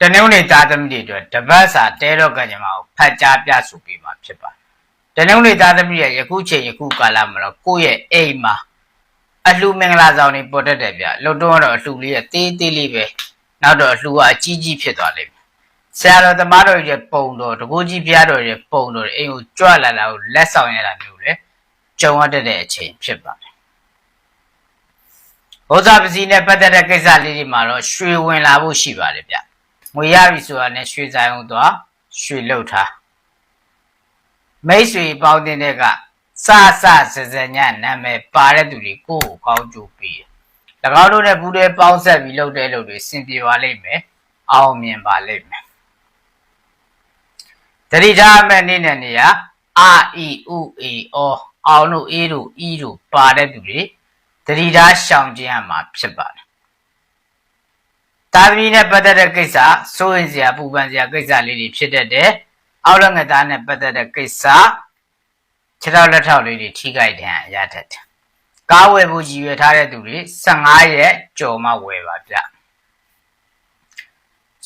တနင်္ဂနွေသားသမီးတွေအတွက်တပတ်စာတဲတော့ကံကြမ္မာကိုဖတ်ကြားပြဆိုပေးမှာဖြစ်ပါတယ်တနင်္ဂနွေသားသမီးရဲ့ယခုချိန်ယခုကာလမှာတော့ကိုယ့်ရဲ့အိမ်မှာအလှမင်္ဂလာဆောင်တွေပေါ်တတ်တယ်ဗျလှုပ်တော့ကတော့အလှလေးရဲ့သေးသေးလေးပဲနောက်တော့အလှကအကြီးကြီးဖြစ်သွားလိမ့်မယ်ဆရာတော်သမားတော်ရဲ့ပုံတော်တကူကြီးဘုရားတော်ရဲ့ပုံတော်အိမ်ကိုကြွလာတာကိုလက်ဆောင်ရတာမျိုးလေကြုံရတတ်တဲ့အချိန်ဖြစ်ပါတယ်ဘုရားပစီနဲ့ပတ်သက်တဲ့ကိစ္စလေးတွေမှာတော့ရွှေဝင်လာဖို့ရှိပါတယ်ဗျ ငွေရပြီဆိုတာနဲ့ရွှေဆိုင်အောင်သွားရွှေလှုပ်ထားမိတ်ဆွေပေါင်းတဲ့ကစစစစညနာမည်ပါတဲ့သူတွေကိုယ့်ကိုကောင်းကြိုးပေးတယ်၎င်းတို့နဲ့ဘူးတွေပေါင်းဆက်ပြီးလှုပ်တဲ့လှုပ်တွေစင်ပြေပါလိမ့်မယ်အောင်မြင်ပါလိမ့်မယ်တတိထားမဲ့နေ့နဲ့နေရအာအီဥအေအောအောင်တို့အေးတို့ဤတို့ပါတဲ့သူတွေတတိထားရှောင်ကျဉ်ရမှာဖြစ်ပါတယ် တာသမီနဲ့ပတ်သက်တဲ့ကိစ္စစိုးရင်စရာပူပန်စရာကိစ္စလေးတွေဖြစ်တတ်တယ်အောက်လက်ငသားနဲ့ပတ်သက်တဲ့ကိစ္စခြေထောက်လက်ထောက်လေးတွေထိခိုက်တယ်ရတတ်တယ်ကားဝယ်ဖို့ရည်ရွယ်ထားတဲ့သူတွေ15ရက်ကြော်မှဝယ်ပါဗျ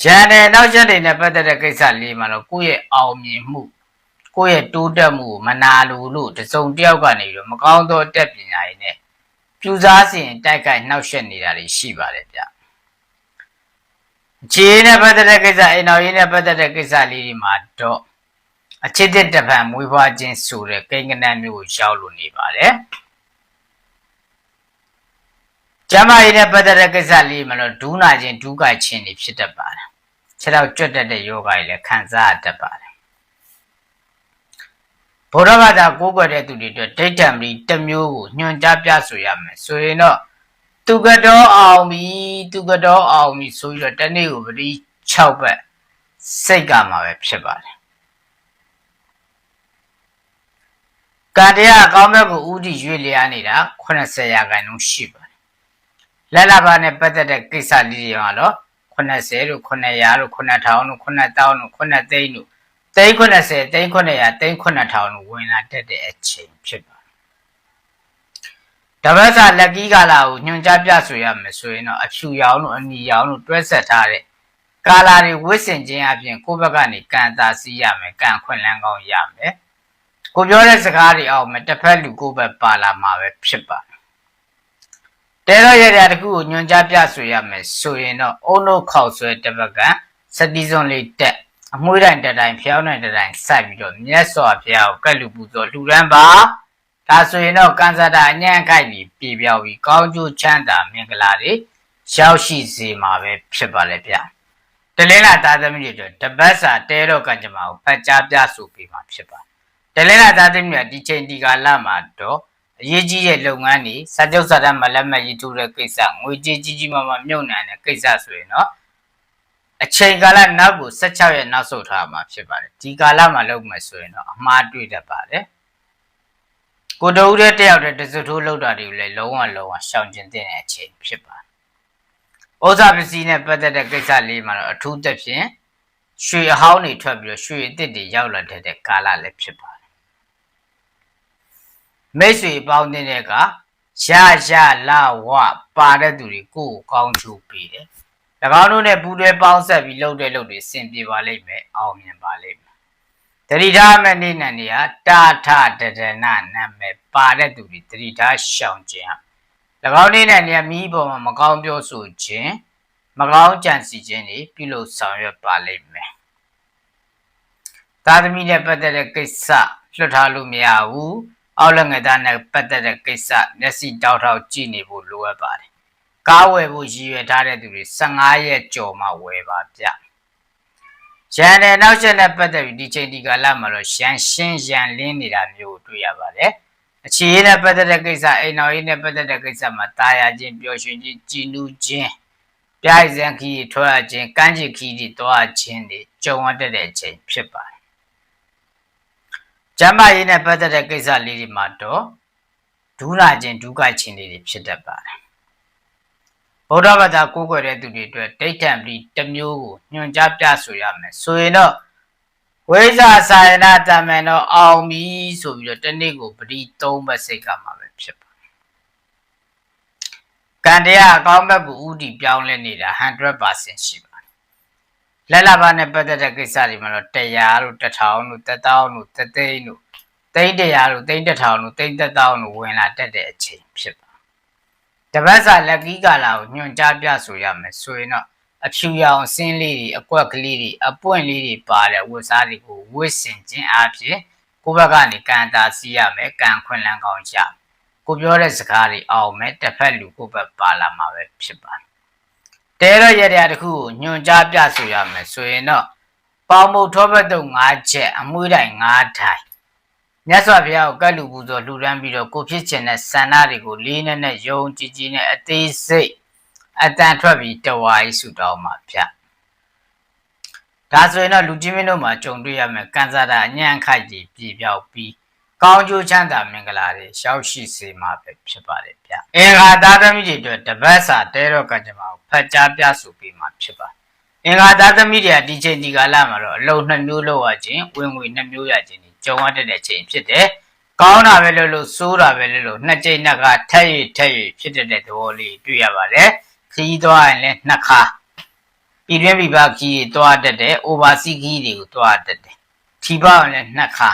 ရန်တဲ့နောက်ချက်တွေနဲ့ပတ်သက်တဲ့ကိစ္စလေးမှာတော့ကိုယ့်ရဲ့အောင်မြင်မှုကိုယ့်ရဲ့တိုးတက်မှုကိုမနာလိုလို့တစုံတစ်ယောက်ကနေပြီးတော့မကောင်းသောအတက်ပညာရည်နဲ့ပြူစားစီရင်တိုက်ခိုက်နှောက်ယှက်နေတာတွေရှိပါတယ်ဗျ ခြေနဲ့ပတ်သက်တဲ့ကိစ္စအိမ်တော်ရေးနဲ့ပတ်သက်တဲ့ကိစ္စလေးတွေမှာတော့အချစ်တဲ့တပံမွေးဖွားခြင်းဆိုတဲ့ကိန်းကနန်းမျိုးကိုရောက်လို့နေပါတယ်ကျမကြီးနဲ့ပတ်သက်တဲ့ကိစ္စလေးမှာတော့ဒူးနာခြင်းဒူးကိုက်ခြင်းတွေဖြစ်တတ်ပါတယ်ခြေတော့ကြွတ်တတ်တဲ့ယောဂကြီးလည်းခံစားရတတ်ပါတယ်ဘုရားဘာသာကိုးကွယ်တဲ့သူတွေအတွက်ဒိဋ္ဌံပီတစ်မျိုးကိုညွှန်ကြားပြဆိုရမယ်ဆိုရင်တော့ သူကတော်အောင်ပြီသူကတော်အောင်ပြီဆိုပြီးတော့တနေ့ကိုပတိ6ဘက်စိတ်ကမှာပဲဖြစ်ပါတယ်ကံတရားအကောင်းဘက်ကိုဥတီရွေ့လျားနေတာ80ရာခိုင်နှုန်းရှိပါတယ်လက်လာပါနဲ့ပတ်သက်တဲ့ကိစ္စလေးတွေကတော့80လို့900လို့9000လို့9000လို့9သိန်းလို့သိန်း80သိန်း900သိန်း9000လို့ဝင်လာတတ်တဲ့အချိန်ဖြစ်ပါ တယ်တပတ်စာလက်ကီးကာလာကိုညွှန်ကြားပြဆိုရမယ်ဆိုရင်တော့အဖြူရောင်လို့အနီရောင်လို့တွဲဆက်ထားတဲ့ကာလာတွေဝစ်စင်ခြင်းအပြင်ကိုယ့်ဘက်ကနေကံသာစီးရမယ်ကံခွင့်လန်းကောင်းရမယ်ကိုပြောတဲ့စကားတွေအောင်မတစ်ဖက်လူကိုယ့်ဘက်ပါလာမှာပဲဖြစ်ပါတယ်တဲတော့ရတဲ့တခုကိုညွှန်ကြားပြဆိုရမယ်ဆိုရင်တော့အုံတို့ခောက်ဆွဲတစ်ဘက်ကစတိစွန်လေးတက်အမွှေးတိုင်းတတိုင်းဖျောင်းတိုင်းတတိုင်းစိုက်ပြီးတော့မြတ်စွာဘုရားကိုကတ်လူပူဇော်လှူဒန်းပါ ဒါဆိုရင်တော့ကံစတာအညံ့ခိုက်ပြီးပြေပြောက်ပြီးကောင်းကျိုးချမ်းသာမင်္ဂလာတွေရောက်ရှိစေမှာပဲဖြစ်ပါလေဗျတလင်းလာသားသမီးတွေတို့တပတ်စာတဲတော့ကံကြမ္မာကိုဖတ်ကြားပြဆိုပေးမှာဖြစ်ပါတလင်းလာသားသမီးတွေဒီချိန်ဒီကာလမှာတော့အရေးကြီးတဲ့လုပ်ငန်းတွေစာချုပ်စာတမ်းမလက်မှတ်ရေးထိုးတဲ့ကိစ္စငွေကြေးကြီးကြီးမားမားမြုပ်နှံတဲ့ကိစ္စဆိုရင်တော့အချိန်ကာလနောက်ကို16ရက်နောက်ဆုတ်ထားမှာဖြစ်ပါတယ်ဒီကာလမှာလုပ်မယ်ဆိုရင်တော့အမှားတွေ့တတ်ပါတယ် ကိုတူတဲ့တယောက်တည်းတစွထိုးလောက်တာတွေကိုလည်းလုံးဝလုံးဝရှောင်ကျင်တဲ့အချိန်ဖြစ်ပါတယ်။ဩဇာပစ္စည်းနဲ့ပတ်သက်တဲ့ကိစ္စလေးမှာတော့အထူးသဖြင့်ရွှေအဟောင်းတွေထွက်ပြီးတော့ရွှေအသစ်တွေရောက်လာတဲ့ကာလလည်းဖြစ်ပါတယ်။မိတ်ဆွေပေါင်းတဲ့ကရရလာဝပါတဲ့သူတွေကိုယ်ကောင်းချိုးပေးတယ်။၎င်းတို့နဲ့ပူးတွဲပေါင်းဆက်ပြီးလှုပ်တဲ့လှုပ်တွေစင်ပြေပါလိမ့်မယ်အောင်မြင်ပါလိမ့်မယ် တတိထားမဲ့နေနဲ့နေရတာထတဒနာနာမည်ပါတဲ့သူတွေတတိထားရှောင်ခြင်း၎င်းနေနဲ့နေရမိပေါ်မှာမကောင်းပြောဆိုခြင်းမကောင်းကြံစီခြင်းတွေပြုလုပ်ဆောင်ရွက်ပါလိမ့်မယ်သာသမီနဲ့ပတ်သက်တဲ့ကိစ္စလွတ်ထားလို့မရဘူးအောက်လက်ငယ်သားနဲ့ပတ်သက်တဲ့ကိစ္စမျက်စိတောက်ထောက်ကြည့်နေဖို့လိုအပ်ပါတယ်ကားဝယ်ဖို့ရည်ရွယ်ထားတဲ့သူတွေ15ရက်ကြော်မှဝယ်ပါဗျ ရန်တဲ့နောက်ချက်နဲ့ပတ်သက်ပြီးဒီချိန်ဒီကာလမှာတော့ရန်ရှင်းရန်လင်းနေတာမျိုးကိုတွေ့ရပါတယ်။အခြေရေးနဲ့ပတ်သက်တဲ့ကိစ္စအိမ်တော်ရေးနဲ့ပတ်သက်တဲ့ကိစ္စမှာတာယာခြင်းပျော်ရွှင်ခြင်းကြည်နူးခြင်းပြိုင်စံခီးထွားခြင်းကမ်းခြေခီးတွေတွားခြင်းတွေကြုံရတဲ့အချိန်ဖြစ်ပါတယ်။ကျမ်းမာရေးနဲ့ပတ်သက်တဲ့ကိစ္စလေးတွေမှာတော့ဒူးလာခြင်းဒုက္ခခြင်းတွေဖြစ်တတ်ပါတယ်။ ဗုဒ္ဓဘာသာကိုးကွယ်တဲ့သူတွေအတွက်ဒိဋ္ဌံပတိတစ်မျိုးကိုညွှန်ကြားပြဆိုရမယ်ဆိုရင်တော့ဝိဇ္ဇာစာယနာတမန်တော့အောင်ပြီဆိုပြီးတော့တနေ့ကိုပတိ၃ဘက်စိတ်ကမှာပဲဖြစ်ပါကံတရားအကောင်းဘက်ကိုဥတီပြောင်းလဲနေတာ100%ရှိပါတယ်လက်လာပါနဲ့ပတ်သက်တဲ့ကိစ္စတွေမှာတော့တရားတို့တထောင်တို့တသောင်းတို့တသိန်းတို့သိန်းတရားတို့သိန်းတစ်ထောင်တို့သိန်းတစ်သောင်းတို့ဝင်လာတတ်တဲ့အချိန်ဖြစ်ပါ တပတ်စာလက်ကီးကာလာကိုညွှန်ကြားပြဆိုရမယ်ဆိုရင်တော့အဖြူရောင်ဆင်းလေးတွေအကွက်ကလေးတွေအပွင့်လေးတွေပါတဲ့ဝတ်စားတွေကိုဝတ်ဆင်ခြင်းအပြင်ကိုယ့်ဘက်ကနေကန်တာစီးရမယ်ကန်ခွင်လန်းကောင်းရမယ်ကိုပြောတဲ့စကားတွေအောင်မယ်တစ်ဖက်လူကိုယ့်ဘက်ပါလာမှာပဲဖြစ်ပါတယ်တဲတော့ရတဲ့တခုကိုညွန်ကြားပြဆိုရမယ်ဆိုရင်တော့ပေါမုတ်ထောဘတ်တုံ၅ချက်အမွှေးတိုင်၅ထိုင် မြတ်စွာဘုရားကိုကတ်လူပူဇော်လှူဒန်းပြီးတော့ကိုဖြစ်ခြင်းတဲ့ဆန္ဒတွေကိုလေးနဲ့နဲ့ယုံကြည်ကြည်နဲ့အသေးစိတ်အတန်ထွက်ပြီးတဝါကြီးဆူတောင်းမှာဗျဒါဆိုရင်တော့လူကြီးမင်းတို့မှာကြုံတွေ့ရမယ်ကန်စားတာအညံ့ခိုက်ကြီးပြည်ပြောက်ပြီးကောင်းကျိုးချမ်းသာမင်္ဂလာတွေရှောက်ရှိစေမှာပဲဖြစ်ပါတယ်ဗျ။အင်္ဂါသားသမီးတွေအတွက်တပတ်စာတဲတော့ကကြမှာကိုဖတ်ကြားပြဆိုပေးမှာဖြစ်ပါတယ်။အင်္ဂါသားသမီးတွေကဒီချိန်ဒီကာလမှာတော့အလုံးနှစ်မျိုးလောက်ရခြင်းဝင်ငွေနှစ်မျိုးရခြင်း ကြုံရတဲ့ချိန်ဖြစ်တယ်။ကောင်းတာပဲလို့လို့ဆိုးတာပဲလို့လို့နှစ်ကြိမ်နှစ်ခါထက်ရထက်ရဖြစ်တဲ့သဘောလေးတွေ့ရပါတယ်။ခီးသွားရင်လည်းနှစ်ခါပြည်တွင်းပြည်ပခီးသွားတတ်တယ်။ overseas ခီးတွေကိုသွားတတ်တယ်။ထီပေါရင်လည်းနှစ်ခါ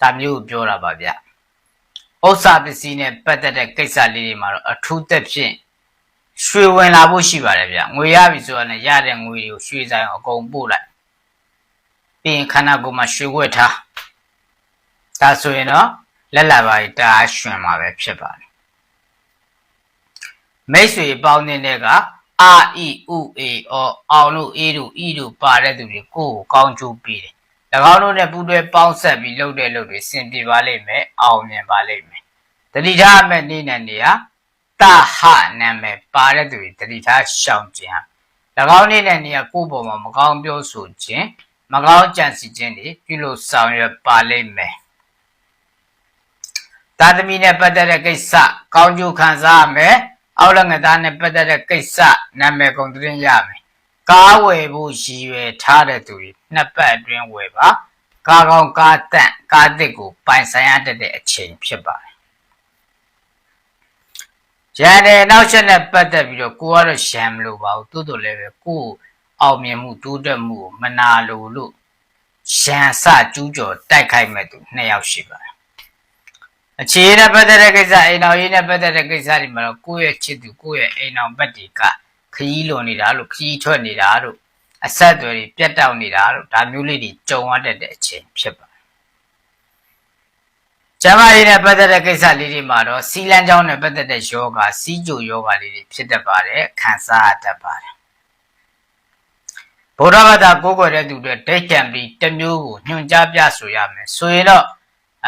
ဒါမျိုးပြောတာပါဗျဥစ္စာပစ္စည်းနဲ့ပတ်သက်တဲ့ကိစ္စလေးတွေမှာတော့အထူးသက်ဖြင့်ရွှေဝင်လာဖို့ရှိပါတယ်ဗျငွေရပြီဆိုတော့ရတဲ့ငွေတွေကိုရွှေဆိုင်အကုန်ပို့လိုက်ပြီးရင်ခန္ဓာကိုယ်မှာရွှေဝက်ထား ဒါဆိုရင်တော့လက်လာပါတအားရှင်မှာပဲဖြစ်ပါတယ်မိတ်ဆွေပေါင်းတဲ့ကအာအီဥအေအောအောင်လို့အေးတို့ဤတို့ပါတဲ့သူတွေကိုယ်ကိုကောင်းကျိုးပေးတယ်၎င်းတို့နဲ့ပူးတွဲပေါင်းဆက်ပြီးလုပ်တဲ့လုပ်တွေစင်ပြေပါလိမ့်မယ်အောင်မြင်ပါလိမ့်မယ်တတိထားမဲ့နေ့နဲ့နေရာတဟနာမည်ပါတဲ့သူတွေတတိထားရှောင်ခြင်း၎င်းနေ့နဲ့နေရာကိုယ့်ပေါ်မှာမကောင်းပြောဆိုခြင်းမကောင်းကြံစီခြင်းတွေပြုလို့ဆောင်ရွက်ပါလိမ့်မယ် သာသမီနဲ့ပတ်သက်တဲ့ကိစ္စကောင်းကျိုးခံစားရမယ်အောက်လက်ငသားနဲ့ပတ်သက်တဲ့ကိစ္စနာမည်ကုန်သတင်းရမယ်ကားဝယ်ဖို့ရည်ရွယ်ထားတဲ့သူတွေနှစ်ပတ်အတွင်းဝယ်ပါကားကောင်းကားတန့်ကားသစ်ကိုပိုင်ဆိုင်ရတဲ့အချိန်ဖြစ်ပါတယ်ရန်တဲ့နောက်ချက်နဲ့ပတ်သက်ပြီးတော့ကိုကတော့ရန်မလို့ပါဘူးတိုးတိုးလည်းပဲကိုအောင်မြင်မှုတိုးတက်မှုကိုမနာလိုလို့ရန်စကျူးကျော်တိုက်ခိုက်မဲ့သူနှစ်ယောက်ရှိပါတယ် အခြေနဲ့ပတ်သက်တဲ့ကိစ္စအိမ်တော်ရေးနဲ့ပတ်သက်တဲ့ကိစ္စတွေမှာတော့ကိုယ့်ရဲ့ချစ်သူကိုယ့်ရဲ့အိမ်တော်ဘက်တီကခရီးလွန်နေတာလို့ခရီးထွက်နေတာလို့အဆက်အသွယ်တွေပြတ်တောက်နေတာလို့ဒါမျိုးလေးတွေကြုံရတဲ့အချိန်ဖြစ်ပါတယ်။ကျမကြီးနဲ့ပတ်သက်တဲ့ကိစ္စလေးတွေမှာတော့စီလန်းကြောင်းနဲ့ပတ်သက်တဲ့ယောဂစီးကြိုယောဂလေးတွေဖြစ်တတ်ပါတယ်ခံစားရတတ်ပါတယ်။ဗုဒ္ဓဘာသာကိုးကွယ်တဲ့သူတွေဒိတ်ကြံပြီးတမျိုးကိုညွှန်ကြားပြဆိုရမယ်ဆိုရင်တော့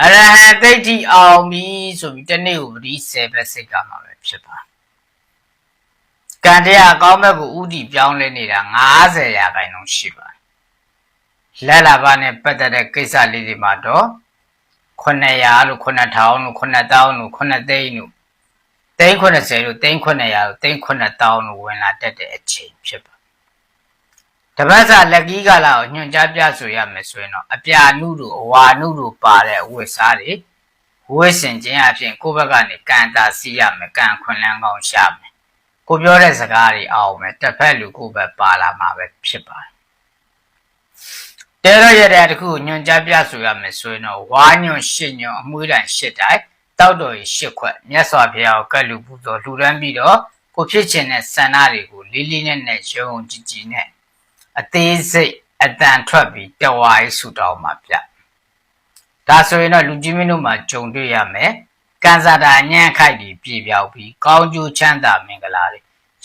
အရဟံဒိဋ္ဌိအောင်ပြီဆိုပြီးတနေ့ကိုပတိ10ပဲစိတ်ကမှာပဲဖြစ်ပါကံတရားအကောင်းဘက်ကိုဥတီပြောင်းလဲနေတာ90ရာခိုင်နှုန်းရှိပါတယ်လက်လာပါနဲ့ပတ်သက်တဲ့ကိစ္စလေးတွေမှာတော့900လို့9000လို့9000လို့9သိန်းလို့သိန်း90လို့သိန်း900လို့သိန်း9000လို့ဝင်လာတတ်တဲ့အချိန်ဖြစ်ပါ တပတ်စာလက်ကီးကလာကိုညွှန်ကြားပြဆိုရမယ်ဆိုရင်တော့အပြာနုတို့အဝါနုတို့ပါတဲ့ဝတ်စားတွေဝတ်ဆင်ခြင်းအပြင်ကိုယ့်ဘက်ကနေကံတာစီးရမယ်ကံခွန်လန်းကောင်းရှာမယ်ကိုပြောတဲ့စကားတွေအောင်မယ်တစ်ဖက်လူကိုပဲပါလာမှာပဲဖြစ်ပါတယ်တဲရရတဲ့တခုညွန်ကြားပြဆိုရမယ်ဆိုရင်တော့ဝါညွန်ရှစ်ညွန်အမွှေးတိုင်ရှစ်တိုင်တောက်တော်ရရှစ်ခွက်မြတ်စွာဘုရားကိုကတ်လူပူဇော်လှူဒန်းပြီးတော့ကိုဖြစ်ခြင်းတဲ့ဆန္ဒတွေကိုလေးလေးနဲ့နဲ့ယုံကြည်ကြည်နဲ့ အသေးစိတ်အတန်ထွက်ပြီးတဝါရေးဆူတောင်းမှာပြဒါဆိုရင်တော့လူကြီးမင်းတို့မှာဂျုံတွေ့ရမယ်ကံစားတာညံ့ခိုက်ပြီးပြည်ပြောက်ပြီးကောင်းကျိုးချမ်းသာမင်္ဂလာတွေ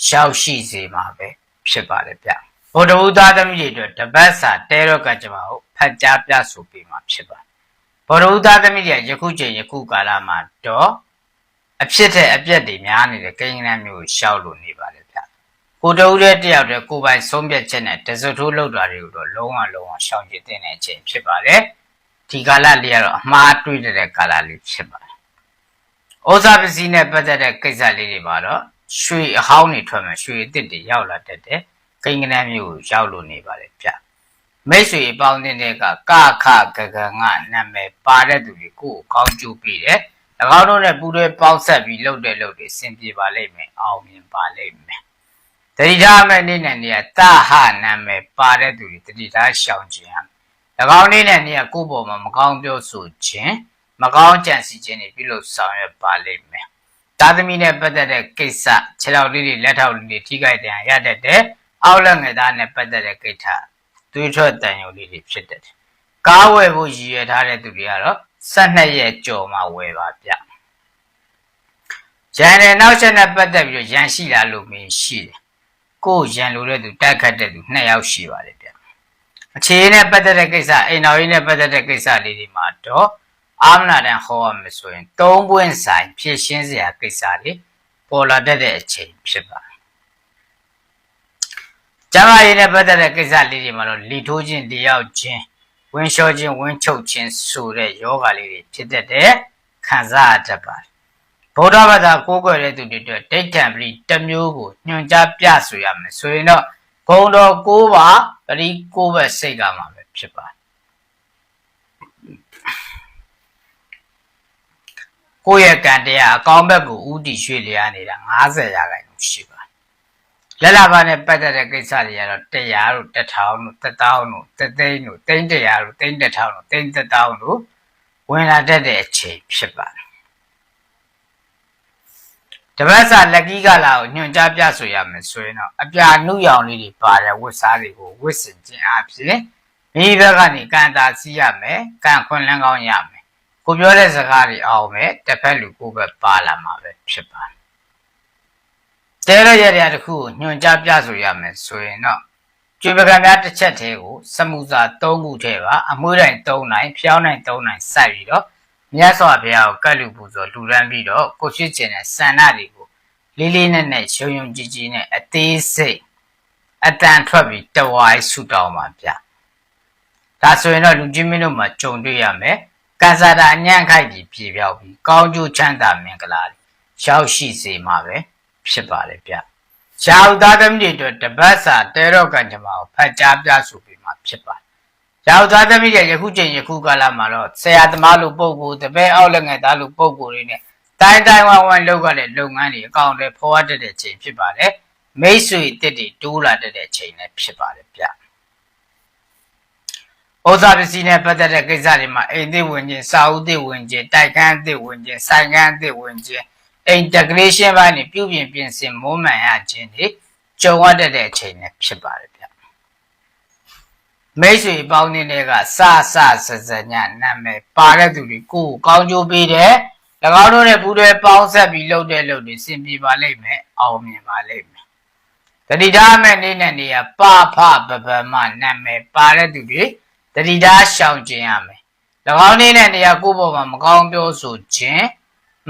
ရှောက်ရှိစေမှာပဲဖြစ်ပါတယ်ဗျဘုဒ္ဓဘုရားသမီးတွေအတွက်တပတ်စာတဲရောကကြမှာကိုဖတ်ကြားပြဆိုပေးမှာဖြစ်ပါတယ်ဘုဒ္ဓဘုရားသမီးတွေယခုချိန်ယခုကာလမှာတော့အဖြစ်တဲ့အပြက်တွေများနေတဲ့ကိန်းဂဏန်းမျိုးကိုရှောက်လို့နေ ပါတယ်ဗျကိုတူတဲ့တယောက်တည်းကိုပိုင်ဆုံးဖြတ်ချက်နဲ့တစထိုးလောက်တာတွေကိုတော့လုံးဝလုံးဝရှောင်ကျင်တဲ့အချိန်ဖြစ်ပါတယ်ဒီကာလလေးကတော့အမှားတွေးတဲ့ကာလလေးဖြစ်ပါတယ်ဩဇာပစ္စည်းနဲ့ပတ်သက်တဲ့ကိစ္စလေးတွေမှာတော့ရွှေအဟောင်းတွေထွက်မယ်ရွှေအစ်စ်တွေရောက်လာတတ်တယ်ကိန်းကနန်းမျိုးကိုရောက်လို့နေပါတယ်ဗျမိတ်ဆွေအပေါင်းအသင်းတွေကကခဂဂငနာမည်ပါတဲ့သူတွေကိုအကောင်းကျိုးပေးတယ်၎င်းတို့နဲ့ပူးတွဲပေါင်းဆက်ပြီးလုပ်တဲ့လုပ်တွေစင်ပြေပါလိမ့်မယ်အောင်မြင်ပါလိမ့်မယ် တတိထားမဲ့နေ့နဲ့နေရတာဟနာမယ်ပါတဲ့သူတွေတတိထားရှောင်ခြင်းဟာ၎င်းနေ့နဲ့နေရကိုယ့်ဘောမှာမကောင်းပြောဆိုခြင်းမကောင်းကြံစီခြင်းတွေပြုလုပ်ဆောင်ရွက်ပါလိမ့်မယ်သားသမီးနဲ့ပတ်သက်တဲ့ကိစ္စခြေထောက်လေးတွေလက်ထောက်လေးတွေထိခိုက်တဲ့ရတတ်တဲ့အောက်လက်ငယ်သားနဲ့ပတ်သက်တဲ့ကိစ္စသွေးထွက်တန်ရုံလေးတွေဖြစ်တတ်တယ်ကားဝယ်ဖို့ရည်ရွယ်ထားတဲ့သူတွေကတော့12ရက်ကြော်မှဝယ်ပါဗျရန်တဲ့နောက်ချက်နဲ့ပတ်သက်ပြီးတော့ရန်ရှိလာလို့မင်းရှိတယ် ကိုယ်ရန်လိုတဲ့သူတိုက်ခတ်တဲ့သူနှစ်ယောက်ရှိပါတယ်ဗျအခြေအနေနဲ့ပတ်သက်တဲ့ကိစ္စအိမ်တော်ကြီးနဲ့ပတ်သက်တဲ့ကိစ္စလေးတွေမှာတော့အာမနာတန်ဟောရမယ်ဆိုရင်သုံးပွင့်ဆိုင်ဖြည့်ရှင်းစရာကိစ္စတွေပေါ်လာတတ်တဲ့အချိန်ဖြစ်ပါတယ်ကျမကြီးနဲ့ပတ်သက်တဲ့ကိစ္စလေးတွေမှာတော့လီထိုးခြင်းလျောက်ခြင်းဝင်းလျှောခြင်းဝင်းချုပ်ခြင်းဆိုတဲ့ယောဂလေးတွေဖြစ်တတ်တဲ့ခံစားရတတ်ပါတယ် ဗုဒ္ဓဘာသာကိုးကွယ်တဲ့သူတွေအတွက်ဒိဋ္ဌံပရိတစ်မျိုးကိုညွှန်ကြားပြဆိုရမယ်ဆိုရင်တော့ဘုံတော်၉ပါးပရိ၉ဘက်စိတ်ကမှာပဲဖြစ်ပါတယ်ကိုယ့်ရဲ့ကံတရားအကောင်းဘက်ကိုဥတီရွှေ့လျားနေတာ90ရာခိုင်နှုန်းရှိပါတယ်လက်လာပါနဲ့ပတ်သက်တဲ့ကိစ္စတွေကတော့တရားတို့တထောင်တို့တထောင်တို့တသိန်းတို့တိန်းတရားတို့တိန်းတထောင်တို့တိန်းတထောင်တို့ဝင်လာတတ်တဲ့အချိန်ဖြစ်ပါတယ် တပတ်စာလက်ကီးကလာကိုညွှန်ကြားပြဆိုရမယ်ဆိုရင်တော့အပြာနုရောင်လေးတွေပါတဲ့ဝတ်စားတွေကိုဝတ်ဆင်ခြင်းအပြင်မိဘကနေကံတာစီးရမယ်ကံခွန်လန်းကောင်းရမယ်ကိုပြောတဲ့စကားတွေအောင်မယ်တစ်ဖက်လူကိုပဲပါလာမှာပဲဖြစ်ပါတယ်တဲရရတဲ့တခုကိုညွှန်ကြားပြဆိုရမယ်ဆိုရင်တော့ကျွေပကံများတစ်ချက်သေးကိုစမှုစာ၃ခုထဲပါအမွှေးတိုင်း၃နိုင်ဖျောင်းတိုင်း၃နိုင်စိုက်ပြီးတော့ မြတ်စွာဘုရားကိုကတ်လူပူဇော်လူရန်ပြီးတော့ကိုရှိကျင်တဲ့ဆန္ဒတွေကိုလေးလေးနက်နက်ရုံရုံကြည်ကြည်နဲ့အသေးစိတ်အတန်ထွက်ပြီးတဝိုင်းဆူတောင်းပါဗျဒါဆိုရင်တော့လူကြီးမင်းတို့မှာကြုံတွေ့ရမယ်ကံစားတာအညံ့ခိုက်ပြီးပြေပြောက်ပြီးကောင်းကျိုးချမ်းသာမင်္ဂလာရောက်ရှိစေမှာပဲဖြစ်ပါတယ်ဗျရှားဥသားသမီးတွေအတွက်တပတ်စာတဲတော့ကံကြမ္မာကိုဖတ်ကြားပြဆိုပြီးမှဖြစ်ပါတယ် ယောက်ျားသမီးတွေယခုချိန်ယခုကာလမှာတော့ဆရာသမားလိုပုံကိုတပည့်အောက်လက်ငယ်သားလိုပုံကိုတွေနဲ့တိုင်းတိုင်းဝမ်ဝမ်လုပ်ရတဲ့လုပ်ငန်းတွေအကောင့်တွေဖော်ရတဲ့ချိန်ဖြစ်ပါတယ်မိတ်ဆွေတစ်တွေတိုးလာတဲ့ချိန်လည်းဖြစ်ပါတယ်ဗျဥစ္စာပစ္စည်းနဲ့ပတ်သက်တဲ့ကိစ္စတွေမှာအိမ်သစ်ဝင်ခြင်းစာအုပ်သစ်ဝင်ခြင်းတိုက်ကန်းသစ်ဝင်ခြင်းဆိုင်ကန်းသစ်ဝင်ခြင်းအိမ် decoration ဘိုင်းတွေပြုပြင်ပြင်ဆင်မိုးမှန်ရခြင်းတွေကြုံရတဲ့အချိန်လည်းဖြစ်ပါတယ်ဗျ မိတ်ဆွေပေါင်းတွေကစစစစညနာမည်ပါတဲ့သူတွေကိုကောင်းကျိုးပေးတယ်၎င်းတို့နဲ့ပူးတွဲပေါင်းဆက်ပြီးလုပ်တဲ့လုပ်တွေစင်ပြေပါလိမ့်မယ်အောင်မြင်ပါလိမ့်မယ်တတိထားမဲ့နေ့နဲ့နေရပဖပပမနာမည်ပါတဲ့သူတွေတတိထားရှောင်ကျင်ရမယ်၎င်းနေ့နဲ့နေရကိုယ့်ဘောမှာမကောင်းပြောဆိုခြင်း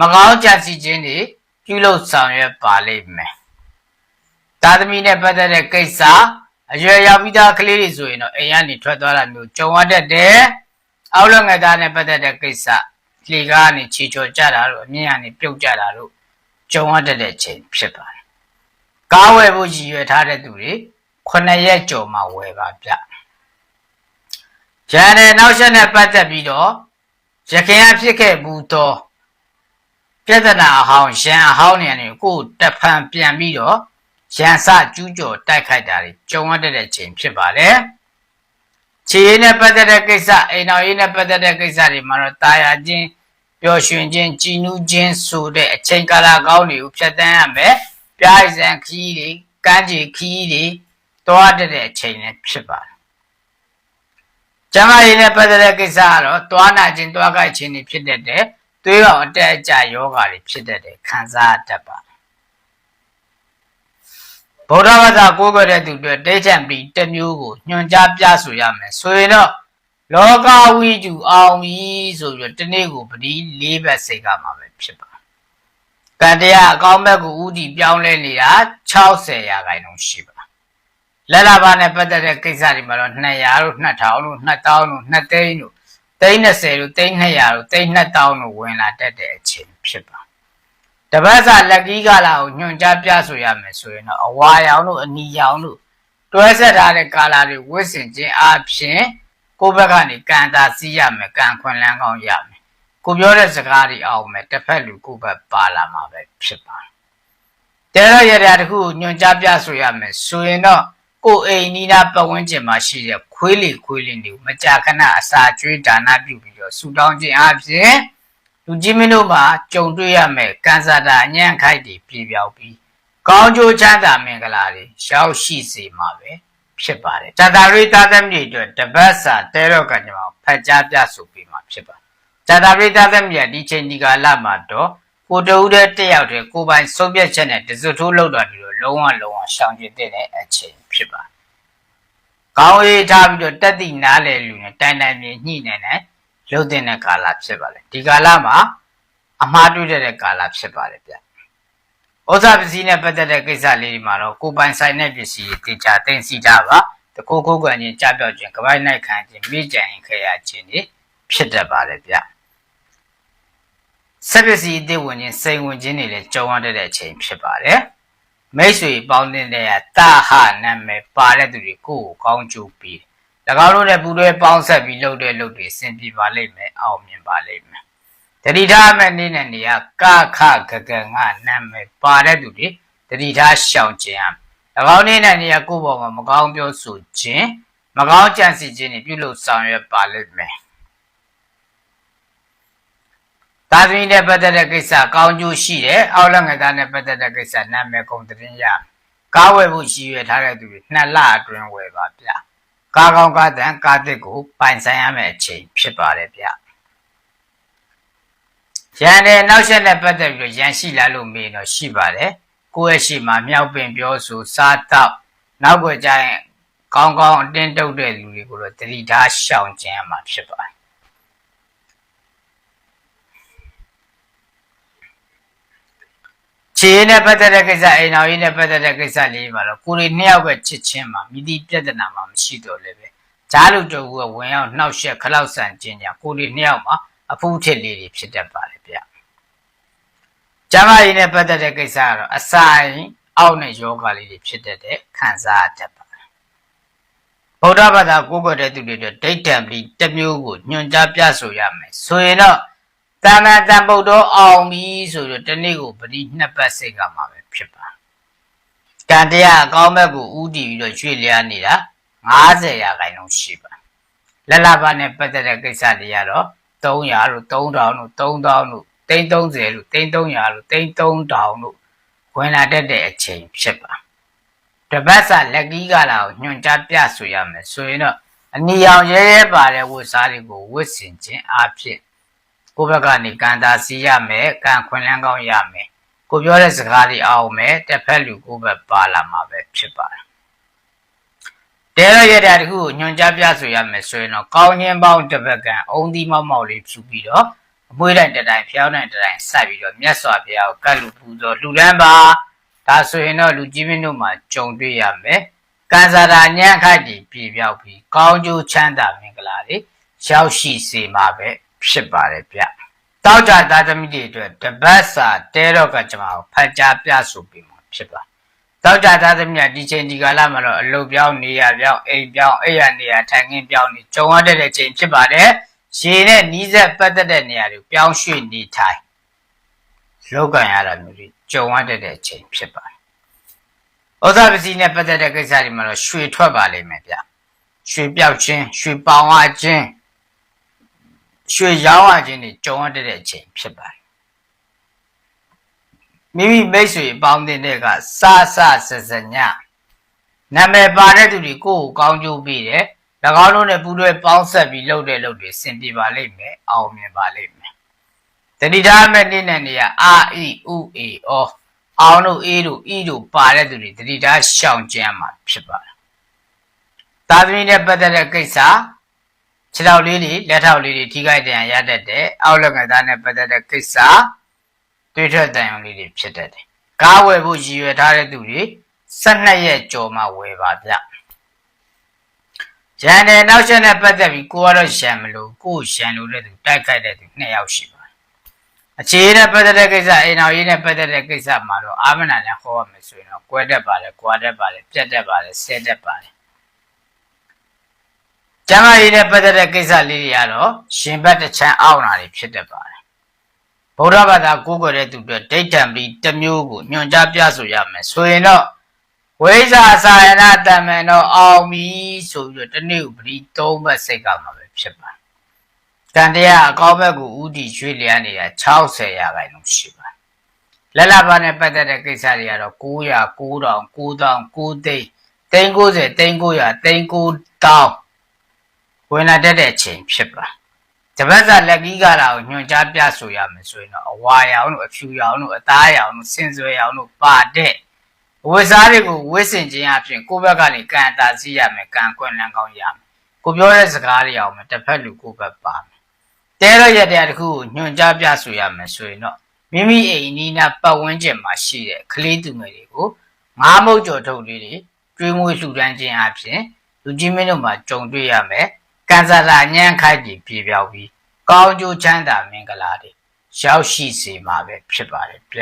မကောင်းကြစီခြင်းတွေပြုလုပ်ဆောင်ရွက်ပါလိမ့်မယ်သာသမီနဲ့ပတ်သက်တဲ့ကိစ္စ အရွယ်ရောက်ပြီးသားကလေးတွေဆိုရင်တော့အိမ်ကနေထွက်သွားတာမျိုးကြုံရတတ်တယ်အောက်လက်ငယ်သားနဲ့ပတ်သက်တဲ့ကိစ္စလေကားကနေခြေချော်ကြတာတို့အမြင့်ကနေပြုတ်ကြတာတို့ကြုံရတတ်တဲ့ချိန်ဖြစ်ပါတယ်ကားဝယ်ဖို့ရည်ရွယ်ထားတဲ့သူတွေ9ရက်ကြော်မှဝယ်ပါဗျရန်တဲ့နောက်ဆက်နဲ့ပတ်သက်ပြီးတော့ရခင်အဖြစ်ခဲ့ဘူးတော့ပြဿနာအဟောင်းရန်အဟောင်းနေတယ်ကိုတဖန်ပြန်ပြီးတော့ ရန်စကျူးကျော်တိုက်ခိုက်တာတွေကြုံရတဲ့ချိန်ဖြစ်ပါတယ်ခြေရည်နဲ့ပတ်သက်တဲ့ကိစ္စအိမ်တော်ရည်နဲ့ပတ်သက်တဲ့ကိစ္စတွေမှာတော့တာယာချင်းပျော်ရွှင်ခြင်းကြည်နူးခြင်းဆိုတဲ့အချိန်ကာလကောင်းတွေကိုဖြတ်တန်းရမယ်။ပြိုင်စံခီးတွေကန်းကြီးခီးတွေတွားတဲ့အချိန်လည်းဖြစ်ပါတယ်။ကျမကြီးနဲ့ပတ်သက်တဲ့ကိစ္စကတော့တွားနာခြင်းတွားကြိုက်ခြင်းတွေဖြစ်တဲ့တဲ့သွေးကောင်အတက်အကျယောဂါတွေဖြစ်တဲ့တဲ့ခံစားတတ်ပါ ဗုဒ္ဓဘာသာကိုးကွယ်တဲ့သူတွေတိတ်ချံပြီးတမျိုးကိုညွှန်ကြားပြဆိုရမယ်ဆိုရင်တော့လောကဝိတုအောင်ပြီဆိုပြီးတနေ့ကိုပတိ၄ဘက်စိတ်ကမှာပဲဖြစ်ပါကံတရားအကောင်းဘက်ကိုဥတီပြောင်းလဲနေတာ60ရာခိုင်နှုန်းရှိပါလက်လာပါနဲ့ပတ်သက်တဲ့ကိစ္စတွေမှာတော့200တို့2000တို့2000တို့2သိန်းတို့သိန်း30တို့သိန်း200တို့သိန်း2000တို့ဝင်လာတတ်တဲ့အချိန်ဖြစ်ပါ တပတ်စာလက်ကီးကာလာကိုညွှန်ကြားပြဆိုရမယ်ဆိုရင်တော့အဝါရောင်တို့အနီရောင်တို့တွဲဆက်ထားတဲ့ကာလာတွေဝတ်ဆင်ခြင်းအပြင်ကိုယ့်ဘက်ကနေကံတာစီးရမယ်ကံခွန်လန်းကောင်းရမယ်ကိုပြောတဲ့စကားတွေအောင်မယ်တစ်ဖက်လူကိုယ့်ဘက်ပါလာမှာပဲဖြစ်ပါတယ်တတဲတော့ရတဲ့တခုကိုညွန်ကြားပြဆိုရမယ်ဆိုရင်တော့ကိုယ်အိမ်နီးနားပတ်ဝန်းကျင်မှာရှိတဲ့ခွေးလီခွေးလင်းတွေကိုမကြာခဏအစာကျွေးဒါနပြုပြီးတော့ဆူတောင်းခြင်းအပြင် လူကြီးမင်းတို့မှာကြုံတွေ့ရမယ်ကန်ဆာတာအညံ့ခိုက်တွေပြေပြောက်ပြီးကောင်းကျိုးချမ်းသာမင်္ဂလာတွေရောက်ရှိစေမှာပဲဖြစ်ပါတယ်။ဇာတာရိသားသမီးတွေအတွက်တပတ်စာတဲတော့ကညမှာဖတ်ကြားပြဆိုပြီးမှာဖြစ်ပါတယ်။ဇာတာရိသားသမီးကဒီချိန်ဒီကာလမှာတော့ကိုတူးတဲ့တက်ရောက်တဲ့ကိုပိုင်ဆုံးဖြတ်ချက်နဲ့တစွထိုးလောက်တာဒီလိုလုံးဝလုံးဝရှောင်ကျဉ်တဲ့အချိန်ဖြစ်ပါတယ်။ကောင်းရေးထားပြီးတော့တက်တိနားလေလူနဲ့တိုင်တိုင်မြင်ညှိနေတယ် လှုပ်တဲ့ကာလဖြစ်ပါလေ။ဒီကာလမှာအမှားတွေ့တဲ့ကာလဖြစ်ပါတယ်ဗျ။ဩဇာပစ္စည်းနဲ့ပတ်သက်တဲ့ကိစ္စလေးတွေမှာတော့ကိုပိုင်ဆိုင်တဲ့ပစ္စည်းတွေတင်ချတင်စီကြပါတခိုးခိုးကန်ချင်းကြပြောက်ခြင်းကပိုက်နိုင်ခံခြင်းမိကြံရင်ခရခြင်းတွေဖြစ်တတ်ပါတယ်ဗျဆက်ပစ္စည်းအသစ်ဝင်ခြင်းစိန်ဝင်ခြင်းတွေလည်းကြုံရတဲ့အချိန်ဖြစ်ပါတယ်မိတ်ဆွေပေါင်းတဲ့တဲ့တာဟနာမည်ပါတဲ့သူတွေကိုယ်ကိုကောင်းကျိုးပြီး၎ င်းတို့နဲ့ပူးတွဲပေါင်းဆက်ပြီးလုပ်တဲ့လုပ်တွေဆင်ပြေပါလိမ့်မယ်အောင်မြင်ပါလိမ့်မယ်တတိထားမဲ့နေ့နဲ့နေရာကခဂဂငနာမည်ပါတဲ့သူတွေတတိထားရှောင်ကျင်အောင်၎င်းနေ့နဲ့နေရာကိုယ့်ဘောမှာမကောင်းပြောဆိုခြင်းမကောင်းကြံစီခြင်းတွေပြုလုပ်ဆောင်ရွက်ပါလိမ့်မယ်သာသမီနဲ့ပတ်သက်တဲ့ကိစ္စကောင်းကျိုးရှိတယ်အောက်လက်ငယ်သားနဲ့ပတ်သက်တဲ့ကိစ္စနာမည်ကုန်တင်ရကားဝယ်ဖို့ရှိရထားတဲ့သူတွေနှစ်လအတွင်းဝယ်ပါဗျ ကားကောင်းကားတန်ကားတစ်ကိုပိုင်ဆိုင်ရမယ့်အချိန်ဖြစ်ပါတယ်ဗျရန်တဲ့နောက်ဆက်နဲ့ပတ်သက်ပြီးတော့ရန်ရှိလာလို့မေးတော့ရှိပါတယ်ကိုယ့်ရဲ့ရှိမှာမြောက်ပင်ပြောဆိုစားတော့နောက်ွယ်ကျရင်ကောင်းကောင်းအတင်းတုပ်တဲ့လူတွေကိုတော့တတိထားရှောင်ကျဉ်ရမှာဖြစ်ပါတယ် ခြေနဲ့ပတ်သက်တဲ့ကိစ္စအိမ်တော်ရေးနဲ့ပတ်သက်တဲ့ကိစ္စလေးပါတော့ကိုရီနှစ်ယောက်ပဲချစ်ချင်းမှာမိတိပြဿနာမှာမရှိတော့လည်းပဲဂျားလူတူကဝင်ရောက်နှောက်ယှက်ခလောက်ဆန်ခြင်းညာကိုရီနှစ်ယောက်မှာအဖူးထစ်လေးတွေဖြစ်တတ်ပါတယ်ဗျကျမကြီးနဲ့ပတ်သက်တဲ့ကိစ္စကတော့အဆိုင်အောက်နဲ့ယောဂလေးတွေဖြစ်တတ်တဲ့ခံစားတတ်ပါတယ်ဗုဒ္ဓဘာသာကိုးကွယ်တဲ့သူတွေအတွက်ဒိဋ္ဌံပလီတစ်မျိုးကိုညွှန်ကြားပြဆိုရမယ်ဆိုရင်တော့ တဏ္ဍတံပုတ်တော့အောင်ပြီဆိုတော့တနေ့ကိုပတိနှစ်ပတ်စိတ်ကမှာပဲဖြစ်ပါကံတရားအကောင်းဘက်ကိုဥတည်ပြီးတော့ရွှေ့လျားနေတာ90ရာခိုင်နှုန်းရှိပါလက်လာပါနဲ့ပတ်သက်တဲ့ကိစ္စတွေကတော့300လို့3000လို့3000လို့330လို့330လို့33000လို့ဝင်လာတတ်တဲ့အချိန်ဖြစ်ပါတပတ်စာလက်ကီးကလာကိုညွှန်ကြားပြဆိုရမယ်ဆိုရင်တော့အနီရောင်ရဲရဲပါတဲ့ဝတ်စားတွေကိုဝတ်ဆင်ခြင်းအဖြစ် ကိုယ့်ဘက်ကနေကံတာစီရမယ်ကံခွင်လန်းကောင်းရမယ်ကိုပြောတဲ့စကားတွေအောင်မယ်တစ်ဖက်လူကိုယ့်ဘက်ပါလာမှာပဲဖြစ်ပါတယ်တဲရရတဲ့တခုကိုညွန်ကြားပြဆိုရမယ်ဆိုရင်တော့ကောင်းခြင်းပေါင်းတစ်ဘက်ကအုံသီးမောက်မောက်လေးဖြူပြီးတော့အမွှေးတိုင်းတတိုင်းဖျောင်းတိုင်းတတိုင်းဆက်ပြီးတော့မြတ်စွာဘုရားကိုကတ်လူပူဇော်လှူဒန်းပါဒါဆိုရင်တော့လူကြီးမင်းတို့မှာကြုံတွေ့ရမယ်ကံစားတာညံ့ခိုက်ပြီးပြပြောက်ပြီးကောင်းကျိုးချမ်းသာမင်္ဂလာတွေရောက်ရှိစေမှာပဲ ဖြစ်ပါတယ်ဗျတောက်ကြသားသမီးတွေအတွက်တပတ်စာတဲတော့ကကျွန်တော်ဖတ်ကြားပြဆိုပြီးမှာဖြစ်ပါတောက်ကြသားသမီးကဒီချိန်ဒီကာလမှာတော့အလုပ်ပြောင်းနေရပြောင်းအိမ်ပြောင်းအိမ်ရနေရထိုင်ခင်းပြောင်းနေကြုံရတဲ့ချိန်ဖြစ်ပါတယ်ရေနဲ့နီးစပ်ပတ်သက်တဲ့နေရာတွေပြောင်းရွှေ့နေထိုင်လောက်ကန်ရတာမျိုးတွေကြုံရတဲ့အချိန်ဖြစ်ပါတယ်ဩဇာပစ္စည်းနဲ့ပတ်သက်တဲ့ကိစ္စတွေမှာတော့ရွှေထွက်ပါလိမ့်မယ်ဗျရွှေပြောက်ခြင်းရွှေပေါင်အားခြင်း ရွှေရောင်းရခြင်းတွေကြုံရတဲ့အချိန်ဖြစ်ပါတယ်မိမိမိတ်ဆွေပေါင်းတဲ့ကစစစစညနာမည်ပါတဲ့သူတွေကိုယ့်ကိုကောင်းကျိုးပေးတယ်၎င်းတို့နဲ့ပူးတွဲပေါင်းဆက်ပြီးလုပ်တဲ့လုပ်တွေစင်ပြပါလိမ့်မယ်အောင်မြင်ပါလိမ့်မယ်တတိထားမဲ့နေ့နဲ့နေရအာအီဥအေအောအောင်တို့အေးတို့ဤတို့ပါတဲ့သူတွေတတိထားရှောင်ကျဉ်မှာဖြစ်ပါတယ်သာသမီနဲ့ပတ်သက်တဲ့ကိစ္စ ခြေထောက်လေးတွေလက်ထောက်လေးတွေထိခိုက်ဒဏ်ရာရတတ်တယ်အောက်လက်ကသားနဲ့ပတ်သက်တဲ့ကိစ္စတွေးထွက်တန်ရုံလေးတွေဖြစ်တတ်တယ်ကားဝယ်ဖို့ရည်ရွယ်ထားတဲ့သူတွေ12ရက်ကြော်မှဝယ်ပါဗျရန်တယ်နောက်ချက်နဲ့ပတ်သက်ပြီးကိုကတော့ရှံမလို့ကိုရှံလို့တဲ့သူတိုက်ခိုက်တဲ့သူနှစ်ယောက်ရှိပါတယ်အခြေနဲ့ပတ်သက်တဲ့ကိစ္စအိမ်တော်ရေးနဲ့ပတ်သက်တဲ့ကိစ္စမှာတော့အာမနာနဲ့ဟောရမယ်ဆိုရင်တော့ကွဲတတ်ပါလေကွာတတ်ပါလေပြတ်တတ်ပါလေဆဲတတ်ပါလေ ကျမ်းမာရေးနဲ့ပတ်သက်တဲ့ကိစ္စလေးတွေကတော့ရှင်ဘတ်တစ်ချမ်းအောင့်တာတွေဖြစ်တတ်ပါတယ်ဗုဒ္ဓဘာသာကိုးကွယ်တဲ့သူတွေဒိဋ္ဌံပြီးတစ်မျိုးကိုညွှန်ကြားပြဆိုရမယ်ဆိုရင်တော့ဝိဇ္ဇာစာယနာတမန်တော့အောင်ပြီဆိုပြီးတော့တနေ့ကိုပရိသုံးဘက်စိတ်ကမှာပဲဖြစ်ပါတန်တရားအကောင်းဘက်ကိုဥတီရွေ့လျားနေတာ60ရာခိုင်နှုန်းရှိပါလက်လာပါနဲ့ပတ်သက်တဲ့ကိစ္စတွေကတော့900 9000 9000 9သိန်းသိန်း90သိန်း900သိန်း9000 ဝင်လာတတ်တဲ့အချိန်ဖြစ်ပါတပတ်စာလက်ကြီးကလာကိုညွှန်ကြားပြဆိုရမယ်ဆိုရင်တော့အဝါရောင်တို့အဖြူရောင်တို့အသားရောင်တို့စင်စွယ်ရောင်တို့ပါတဲ့ဝိစားတွေကိုဝိစင်ခြင်းအပြင်ကိုယ့်ဘက်ကနေကံအတာစီးရမယ်ကံခွင့်လန်းကောင်းရမယ်ကိုပြောတဲ့စကားတွေအောင်မယ်တစ်ဖက်လူကိုယ့်ဘက်ပါမယ်တဲရရတဲ့တခုကိုညွှန်ကြားပြဆိုရမယ်ဆိုရင်တော့မိမိအိမ်နီးနားပတ်ဝန်းကျင်မှာရှိတဲ့ကလေးသူငယ်တွေကိုငားမုတ်ကြော်ထုတ်လေးတွေကျွေးမွေးလှူဒန်းခြင်းအပြင်လူကြီးမင်းတို့မှာကြုံတွေ့ရမယ် ကံစားလာညံ့ခိုက်ပြီးပြေပြောက်ပြီးကောင်းကျိုးချမ်းသာမင်္ဂလာတွေရောက်ရှိစေမှာပဲဖြစ်ပါတယ်ဗျ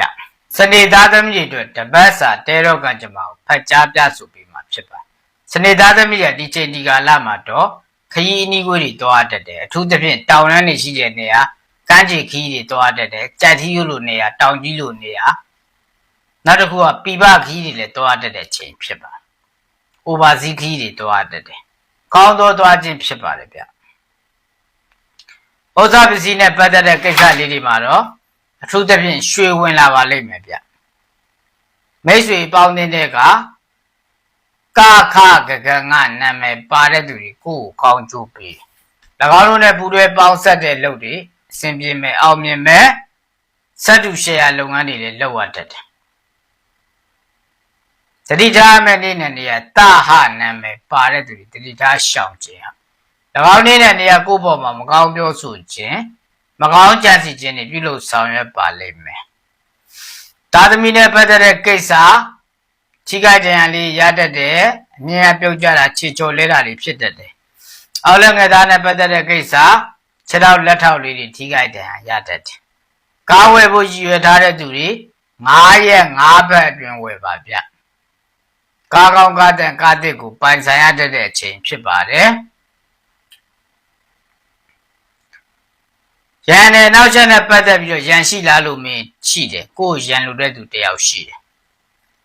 စနေသားသမီးတွေအတွက်တပတ်စာတဲတော့ကံကြမ္မာကိုဖတ်ကြားပြဆိုပြီးမှာဖြစ်ပါတယ်စနေသားသမီးရဒီချိန်ဒီကာလမှာတော့ခရီးအနီးကွေးတွေတွားတတ်တယ်အထူးသဖြင့်တောင်တန်းတွေရှိတဲ့နေရာကမ်းခြေခရီးတွေတွားတတ်တယ်ကြက်ထီးရိုးလိုနေရာတောင်ကြီးလိုနေရာနောက်တစ်ခုကပြပခီးတွေလည်းတွားတတ်တဲ့ချိန်ဖြစ်ပါတယ်။ oversea ခီးတွေတွားတတ်တယ်။ ကောင်းသောတွားခြင်းဖြစ်ပါတယ်ဗျ။ဩဇာပစ္စည်းနဲ့ပတ်သက်တဲ့ကိစ္စလေးတွေမှာတော့အထူးသဖြင့်ရွှေဝင်လာပါလိမ့်မယ်ဗျ။မိတ်ဆွေပေါင်းတဲ့ကကာခဂဂငနာမည်ပါတဲ့သူတွေကိုယ်ကိုကောင်းကျိုးပေး။၎င်းတို့နဲ့ပူးတွဲပေါင်းဆက်တဲ့လုပ်တွေအစဉ်ပြေမယ်အောင်မြင်မယ်စက်တူရှယ်ယာလုပ်ငန်းတွေလည်းလုပ်ရတတ်တယ် တတိထားမဲ့နေ့နဲ့နေရာတဟနာမည်ပါတဲ့သူတွေတတိထားရှောင်ခြင်းဟာ၎င်းနေ့နဲ့နေရာကိုယ့်ဘောမှာမကောင်းပြောဆိုခြင်းမကောင်းကြံစီခြင်းတွေပြုလုပ်ဆောင်ရွက်ပါလိမ့်မယ်သာသမီနဲ့ပတ်သက်တဲ့ကိစ္စချီကိုက်တရားလေးရတတ်တယ်အမြင်အပြုတ်ကြတာခြေချော်လဲတာတွေဖြစ်တတ်တယ်အောက်လက်ငယ်သားနဲ့ပတ်သက်တဲ့ကိစ္စခြေထောက်လက်ထောက်လေးတွေထိခိုက်တရားရတတ်တယ်ကားဝယ်ဖို့ရည်ရွယ်ထားတဲ့သူတွေ9ရက်9ဘက်အတွင်းဝယ်ပါဗျ ကားကောင်းကားတဲ့ကားတစ်ကိုပိုင်ဆိုင်ရတဲ့အချိန်ဖြစ်ပါတယ်ရန်နဲ့နောက်ချက်နဲ့ပတ်သက်ပြီးတော့ရန်ရှိလားလို့မင်းရှိတယ်ကိုယ်ရန်လိုတဲ့သူတယောက်ရှိတယ်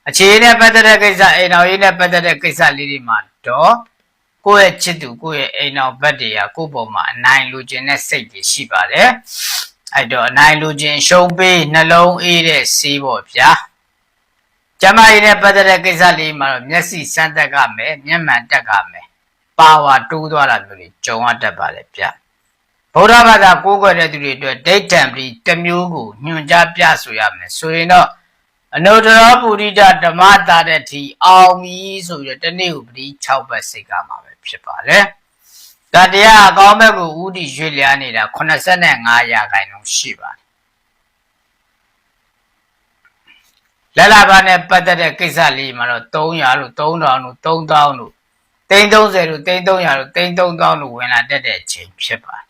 အခြေနဲ့ပတ်သက်တဲ့ကိစ္စအိမ်တော်ရေးနဲ့ပတ်သက်တဲ့ကိစ္စလေးတွေမှာတော့ကိုယ့်ရဲ့ချစ်သူကိုယ့်ရဲ့အိမ်တော်ဘက်တွေကကိုယ့်ပေါ်မှာအနိုင်လူခြင်းတဲ့စိတ်တွေရှိပါတယ်အဲ့တော့အနိုင်လူခြင်းရှုံးပေးနှလုံးအေးတဲ့စီးပေါ့ဗျာ ကျမကြီးနဲ့ပတ်သက်တဲ့ကိစ္စလေးမှာတော့မျက်စိစမ်းတက်ကမယ်မျက်မှန်တက်ကမယ်ပါဝါတိုးသွားတာမျိုးတွေကြုံရတတ်ပါလေဗျဗုဒ္ဓဘာသာကိုးကွယ်တဲ့သူတွေအတွက်ဒိဋ္ဌံပြီးတစ်မျိုးကိုညွှန်ကြားပြဆိုရမယ်ဆိုရင်တော့အနုတ္တရပုရိဒဓမ္မတာတဲ့ထီအောင်ပြီဆိုပြီးတော့တနေ့ကိုပတိ6ဘက်စိတ်ကမှာပဲဖြစ်ပါတယ်တတရားအကောင်းဘက်ကိုဥတီရွေ့လျားနေတာ85ရာခိုင်နှုန်းရှိပါတယ် လက်လာပါနဲ့ပတ်သက်တဲ့ကိစ္စလေးမှာတော့300လို့3000လို့3000လို့330လို့330လို့33000လို့ဝင်လာတတ်တဲ့အချိန်ဖြစ်ပါတယ်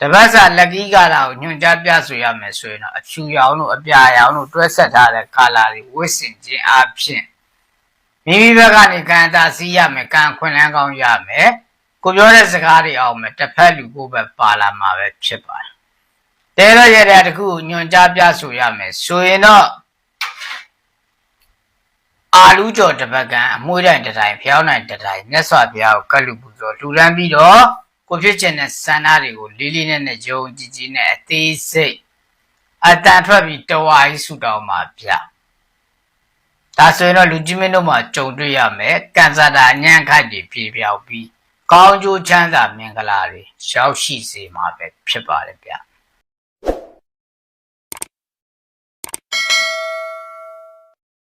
တပတ်စာလက်ကြီးကာလာကိုညွှန်ကြားပြဆိုရမယ်ဆိုရင်တော့အဖြူရောင်တို့အပြာရောင်တို့တွဲဆက်ထားတဲ့ကာလာတွေဝစ်စင်ခြင်းအပြင်မိမိဘက်ကနေကံတာစီးရမယ်ကံခွင်လန်းကောင်းရမယ်ကိုပြောတဲ့စကားတွေအောင်မယ်တစ်ဖက်လူကိုပဲပါလာမှာပဲဖြစ်ပါတယ်တဲရရတဲ့တခုညွှန်ကြားပြဆိုရမယ်ဆိုရင်တော့ အာလူကျော်တပတ်ကန်အမွှေးတိုင်းတတိုင်းဖျောင်းတိုင်းတတိုင်းမြတ်စွာဘုရားကိုကတ်လူပူဇော်လူရန်ပြီးတော့ကိုဖြစ်ခြင်းတဲ့စန္ဒတွေကိုလေးလေးနဲ့နဲ့ယုံကြည်ကြည်နဲ့အသေးစိတ်အတန်ထွက်ပြီးတဝါကြီးဆူတောင်းပါဗျဒါဆိုရင်တော့လူကြီးမင်းတို့မှာကြုံတွေ့ရမယ်ကံစားတာညံ့ခိုက်တွေပြေပြောက်ပြီးကောင်းကျိုးချမ်းသာမင်္ဂလာတွေရောက်ရှိစေမှာပဲဖြစ်ပါတယ်ဗျ